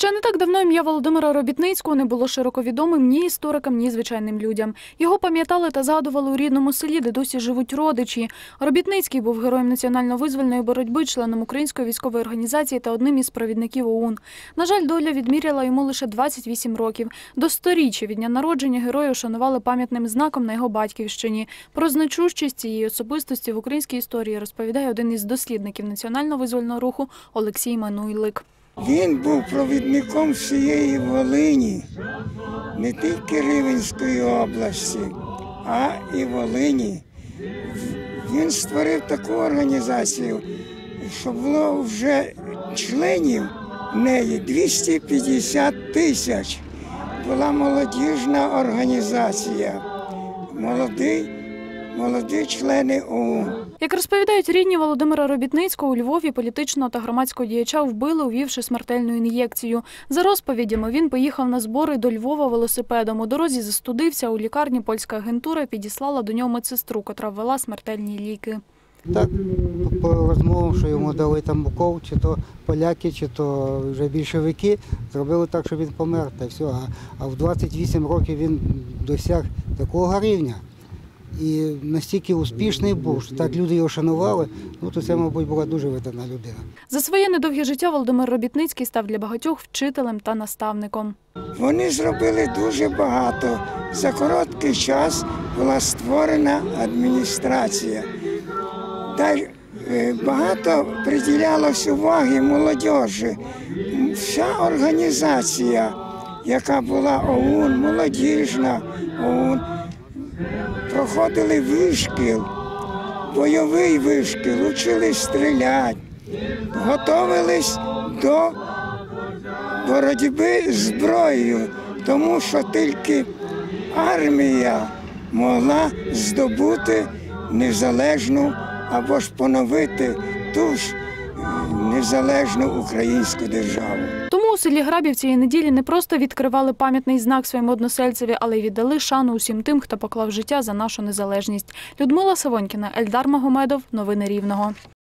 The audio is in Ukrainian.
Ще не так давно ім'я Володимира Робітницького не було широко відомим ні історикам, ні звичайним людям. Його пам'ятали та згадували у рідному селі, де досі живуть родичі. Робітницький був героєм національно-визвольної боротьби, членом української військової організації та одним із провідників ОУН. На жаль, доля відміряла йому лише 28 років. До сторіччя від дня народження героя шанували пам'ятним знаком на його батьківщині. Про значущість цієї особистості в українській історії розповідає один із дослідників національно-визвольного руху Олексій Мануйлик. Він був провідником всієї Волині, не тільки Рівенської області, а і Волині. Він створив таку організацію, що було вже членів неї 250 тисяч. Була молодіжна організація, молоді, молоді члени ОУН. Як розповідають рідні Володимира Робітницького, у Львові політичного та громадського діяча вбили, увівши смертельну ін'єкцію. За розповідями, він поїхав на збори до Львова велосипедом. У дорозі застудився. У лікарні польська агентура підіслала до нього медсестру, котра ввела смертельні ліки. Так, по- розмовам, що йому дали там Буков, чи то поляки, чи то вже більшовики, зробили так, що він помер та все. А, а в 28 років він досяг такого рівня. І настільки успішний був, що так люди його шанували, ну то це, мабуть, була дуже видана людина. За своє недовге життя Володимир Робітницький став для багатьох вчителем та наставником. Вони зробили дуже багато. За короткий час була створена адміністрація. Та е, багато приділялось уваги молодіжі. М, Вся організація, яка була ОУН, молодіжна ОУН, проходили вишкіл, бойовий вишкіл, учили стріляти, готовились до боротьби зброєю, тому що тільки армія могла здобути незалежну або ж поновити ту ж е, незалежну українську державу. Селі Грабів цієї неділі не просто відкривали пам'ятний знак своєму односельцеві, але й віддали шану усім тим, хто поклав життя за нашу незалежність. Людмила Савонькіна, Ельдар Магомедов. Новини Рівного.